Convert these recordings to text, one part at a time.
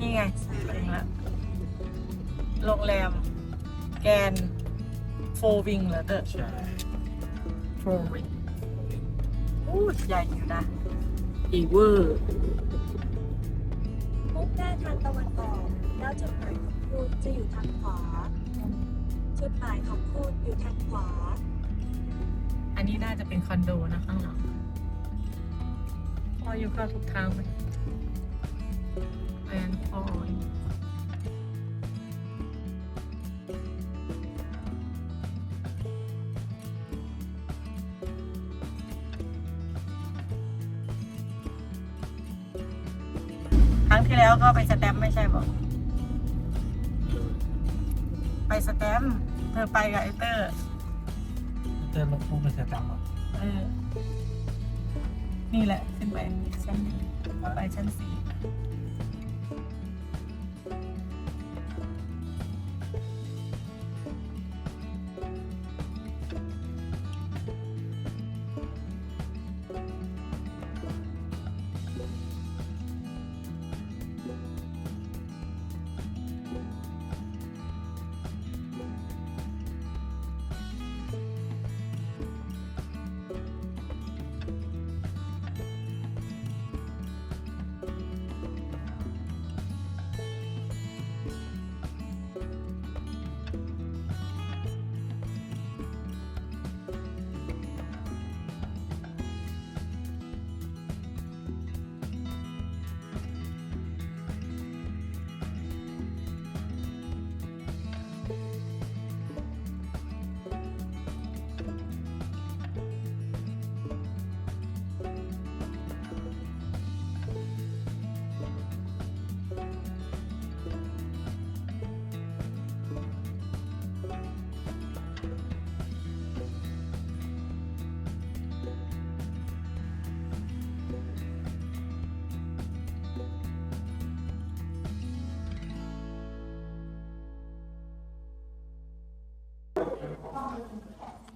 นี่ไงถึงแล้วโรงแรม แกนโฟวิงเหรอเตอร์ใช่โฟวิงอู้ใหญ่อยู่นะอีเวอร์มุ่งหน้าทางตะวันออก แล้วจุดหมายของคุณจะอยู่ทางขวา จุดหมายของคุณอยู่ทางขวา อันนี้น่าจะเป็นคอนโดนะข้างหลังพออยู่เข้าทุกทางไหม แอนพอยครั้งที่แล้วก็ไปสแตมป์ไม่ใช่บอก ไปสแตมป์เธอไปกับไอเตอร์ เติมลงพุ่งไปเสียตังค์หรอเออ นี่แหละ ขึ้นไปชั้นนี้ไปชั้นสี่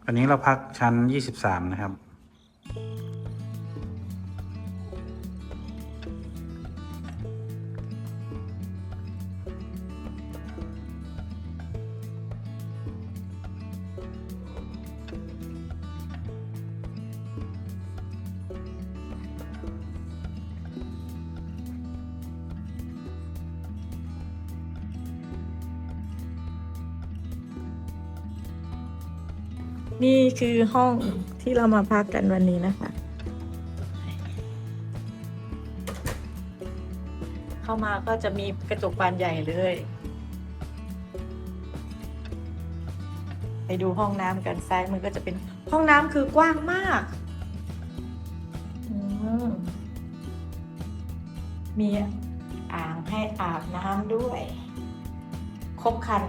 อันนี้เราพักชั้นยี่สิบสามนะครับ นี่คือห้องที่เรามาพักกันวันนี้นะคะ เข้ามาก็จะมีกระจกบานใหญ่เลย ไปดูห้องน้ำกันซ้ายมือก็จะเป็นห้องน้ำคือกว้างมากมมีอ่างให้อาบน้ำด้วย ครบครัน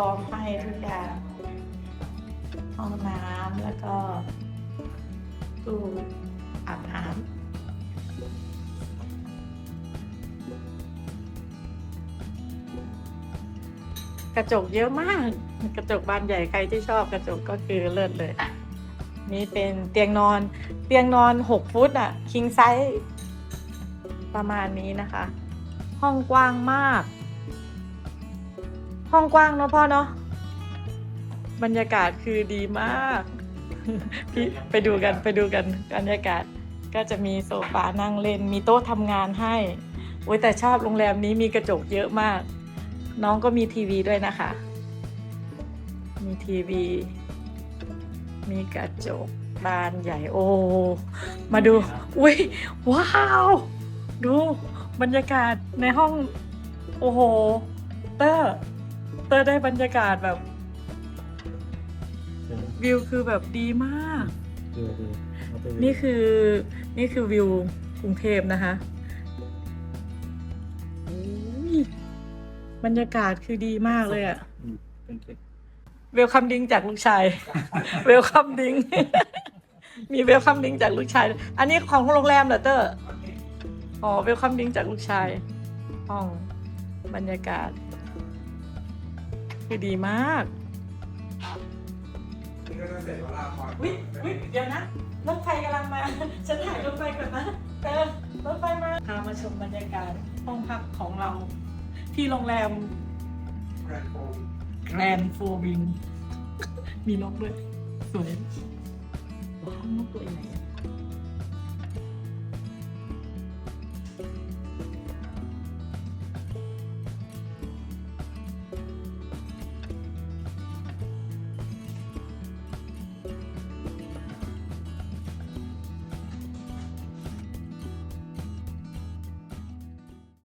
ร้อมให้ทุกอย่าง ห้องน้ำแล้วก็ตู้อาบน้ำกระจกเยอะมาก กระจกบานใหญ่ใครที่ชอบกระจกก็คือเลิศเลยนี่เป็นเตียงนอนเตียงนอนหกฟุตอะคิงไซส์ประมาณนี้นะคะ ห้องกว้างมาก ห้องกว้างเนาะพ่อเนาะบรรยากาศคือดีมากพี่ไปดูกันไปดูกันบรรยากาศก็จะมีโซฟานั่งเล่น มีโต๊ะทำงานให้โอ้ยแต่ชอบโรงแรมนี้มีกระจกเยอะมาก น้องก็มีทีวีด้วยนะคะ มีทีวี มีกระจกบานใหญ่โอ้มาดูอุ้ยว้าว ดูบรรยากาศในห้อง โอ้โห เตอร์ เตอร์ได้บรรยากาศแบบวิวคือแบบดีมาก ดูดูเอาไปดูนี่คือนี่คือวิวกรุงเทพนะคะอุ๊ยบรรยากาศคือดีมากเลยอะอืมเป็นเค้กเวลคัมดิ้งจากลูกชาย เวลคัมดิ้งมีเวลคัมดิ้งจากลูกชาย อันนี้ของโรงแรมเหรอเตอร์ อ๋อ เวลคัมดิ้งจากลูกชายห้องบรรยากาศ คือดีมากก็จะเสร็จเวลาพอวิวิเดี๋ยวนะรถไฟกำลังมา ฉันถ่ายรถไฟก่อนนะเออรถไฟมาพามาชมบรรยากาศห้องพักของเรา ที่โรงแรมแกรนด์โฟมแกรนโฟวิงมีนกด้วย สวยว้าวนกตัวใหญ่อะ